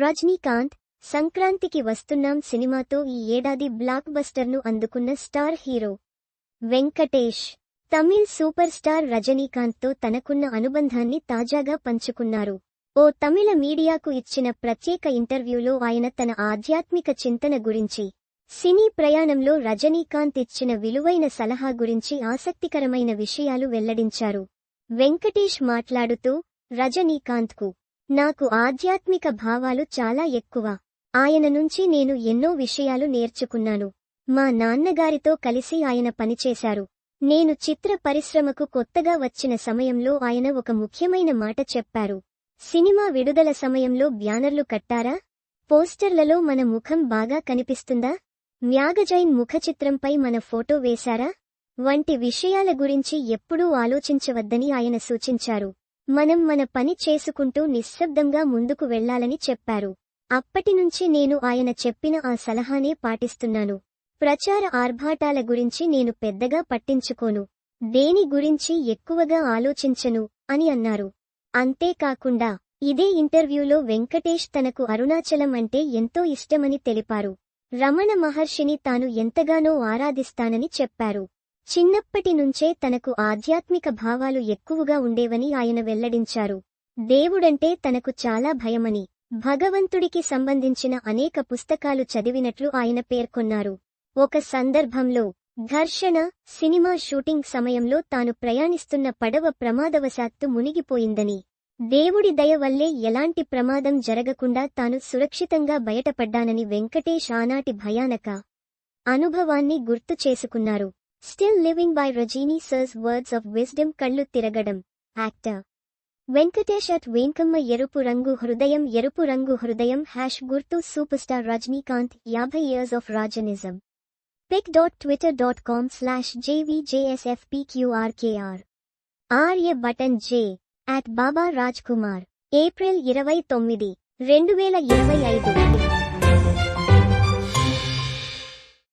రజనీకాంత్ సంక్రాంతికి వస్తున్నాం సినిమాతో ఈ ఏడాది బ్లాక్ బస్టర్ను అందుకున్న star hero. Venkatesh Tamil super star రజనీకాంత్తో తనకున్న అనుబంధాన్ని తాజాగా పంచుకున్నారు. ఓ తమిళ మీడియాకు ఇచ్చిన ప్రత్యేక ఇంటర్వ్యూలో ఆయన తన ఆధ్యాత్మిక చింతన గురించి సినీ ప్రయాణంలో రజనీకాంత్ ఇచ్చిన విలువైన సలహా గురించి ఆసక్తికరమైన విషయాలు వెల్లడించారు. వెంకటేష్ మాట్లాడుతూ రజనీకాంత్కు నాకు ఆధ్యాత్మిక భావాలు చాలా ఎక్కువ. ఆయన నుంచి నేను ఎన్నో విషయాలు నేర్చుకున్నాను. మా నాన్నగారితో కలిసి ఆయన పనిచేశారు. నేను చిత్ర పరిశ్రమకు కొత్తగా వచ్చిన సమయంలో ఆయన ఒక ముఖ్యమైన మాట చెప్పారు. సినిమా విడుదల సమయంలో బ్యానర్లు కట్టారా? పోస్టర్లలో మన ముఖం బాగా కనిపిస్తుందా? మ్యాగజైన్ ముఖచిత్రంపై మన ఫోటో వేశారా? వంటి విషయాల గురించి ఎప్పుడూ ఆలోచించవద్దని ఆయన సూచించారు. మనం మన పని చేసుకుంటూ నిశ్శబ్దంగా ముందుకు వెళ్ళాలని చెప్పారు. అప్పటినుంచి నేను ఆయన చెప్పిన ఆ సలహానే పాటిస్తున్నాను. ప్రచార ఆర్భాటాల గురించి నేను పెద్దగా పట్టించుకోను. దేని గురించి ఎక్కువగా ఆలోచించను అని అన్నారు. అంతేకాకుండా ఇదే ఇంటర్వ్యూలో వెంకటేష్ తనకు అరుణాచలం అంటే ఎంతో ఇష్టమని తెలిపారు. రమణ మహర్షిని తాను ఎంతగానో ఆరాధిస్తానని చెప్పారు. చిన్నప్పటి నుంచే తనకు ఆధ్యాత్మిక భావాలు ఎక్కువగా ఉండేవని ఆయన వెల్లడించారు. దేవుడంటే తనకు చాలా భయమని భగవంతుడికి సంబంధించిన అనేక పుస్తకాలు చదివినట్లు ఆయన పేర్కొన్నారు. ఒక సందర్భంలో ఘర్షణ సినిమా షూటింగ్ సమయంలో తాను ప్రయాణిస్తున్న పడవ ప్రమాదవశాత్తు మునిగిపోయిందని దేవుడి దయ వల్లే ఎలాంటి ప్రమాదం జరగకుండా తాను సురక్షితంగా బయటపడ్డానని వెంకటేష్ ఆనాటి భయానక అనుభవాన్ని గుర్తు చేసుకున్నారు. Still living by Rajini sir's words of wisdom కళ్ళు తిరగడం యాక్టర్ వెంకటేష్ అట్ వెంకమ్మ ఎరుపు రంగు హృదయం ఎరుపు రంగు హృదయం హ్యాష్ గుర్తు సూపర్ స్టార్ రజనీకాంత్ యాభై years of Rajinism pic dot twitter dot com slash JVJSFPQRKR Arya button J at Baba Raj Kumar April ఇరవై తొమ్మిది రెండు వేల ఇరవై ఐదు